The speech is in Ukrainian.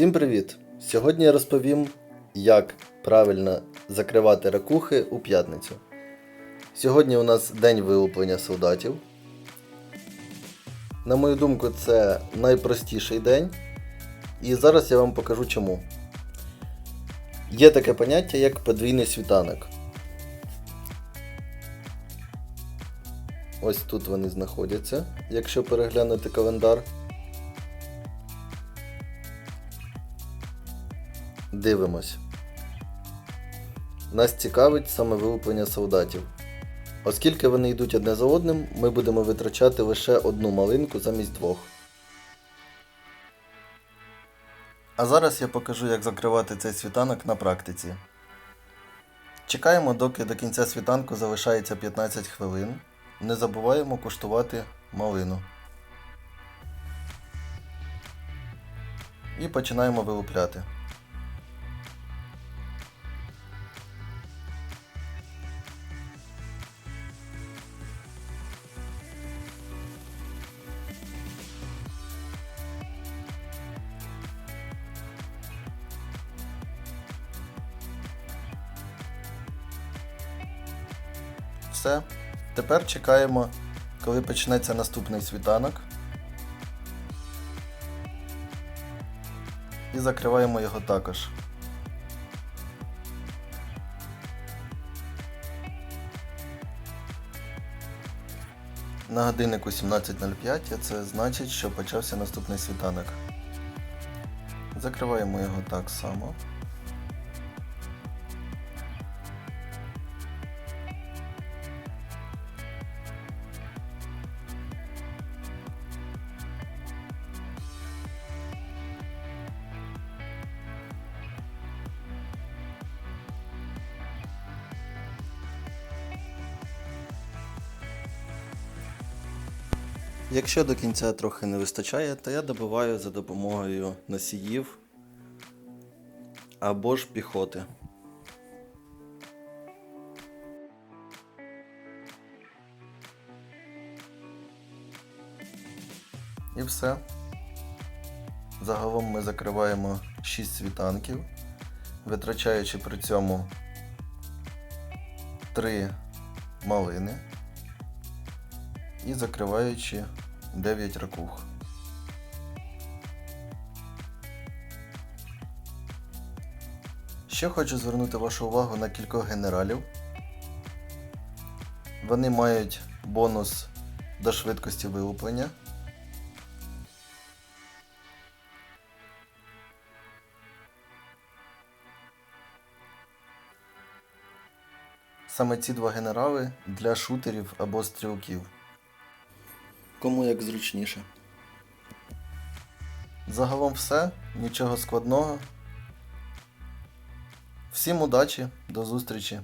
Всім привіт! Сьогодні я розповім, як правильно закривати ракухи у п'ятницю. Сьогодні у нас день вилуплення солдатів. На мою думку, це найпростіший день. І зараз я вам покажу чому. Є таке поняття, як подвійний світанок. Ось тут вони знаходяться, якщо переглянути календар. Дивимось. Нас цікавить саме вилуплення солдатів. Оскільки вони йдуть одне за одним, ми будемо витрачати лише одну малинку замість двох. А зараз я покажу, як закривати цей світанок на практиці. Чекаємо, доки до кінця світанку залишається 15 хвилин. Не забуваємо куштувати малину. І починаємо вилупляти. Все. Тепер чекаємо, коли почнеться наступний світанок. І закриваємо його також. На годиннику 17.05 це значить, що почався наступний світанок. Закриваємо його так само. Якщо до кінця трохи не вистачає, то я добиваю за допомогою носіїв або ж піхоти. І все. Загалом ми закриваємо 6 світанків, витрачаючи при цьому 3 малини і закриваючи 9 ракух. Ще хочу звернути вашу увагу на кількох генералів. Вони мають бонус до швидкості вилуплення. Саме ці два генерали для шутерів або стрілків. Кому як зручніше. Загалом все, нічого складного. Всім удачі, до зустрічі!